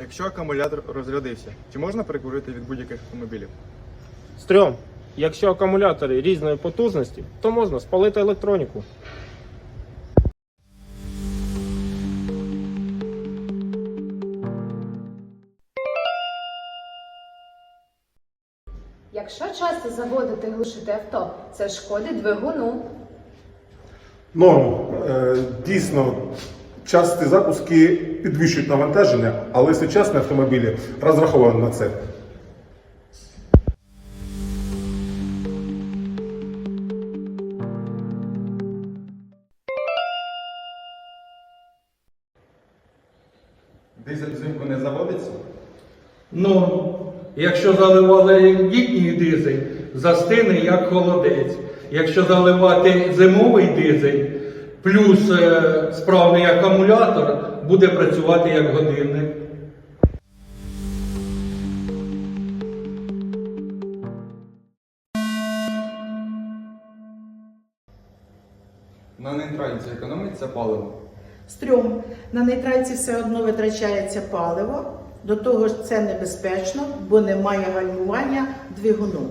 Якщо акумулятор розрядився, чи можна перекурити від будь-яких автомобілів? Стрьом. Якщо акумулятори різної потужності, то можна спалити електроніку. Якщо часто заводити глушити авто, це шкодить двигуну. Норм. Е, Дійсно, часті запуски підвищують навантаження, але сучасні автомобілі розраховані на це. Дизель взимку не заводиться? Ну, якщо заливали літній дизель, застине як холодець. Якщо заливати зимовий дизель, плюс е, справний акумулятор, буде працювати як годинник. На нейтральці економиться паливо. Стрьом. На нейтральці все одно витрачається паливо. До того ж це небезпечно, бо немає гальмування двигуну.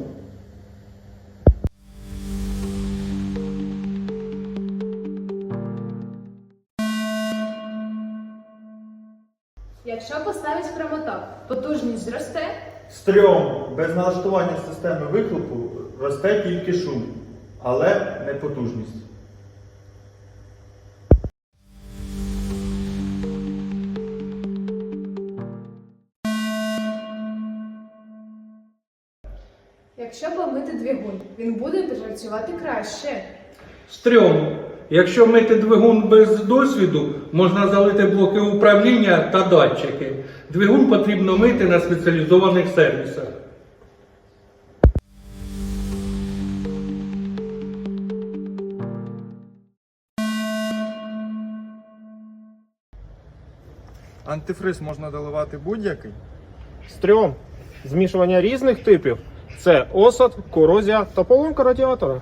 Якщо поставить прямоток, потужність зросте. Стрьом без налаштування системи вихлопу росте тільки шум, але не потужність. Якщо помити двигун, він буде працювати краще. Стрьом. Якщо мити двигун без досвіду, можна залити блоки управління та датчики. Двигун потрібно мити на спеціалізованих сервісах. Антифриз можна доливати будь-який. Стрьом. Змішування різних типів це осад, корозія та поломка радіатора.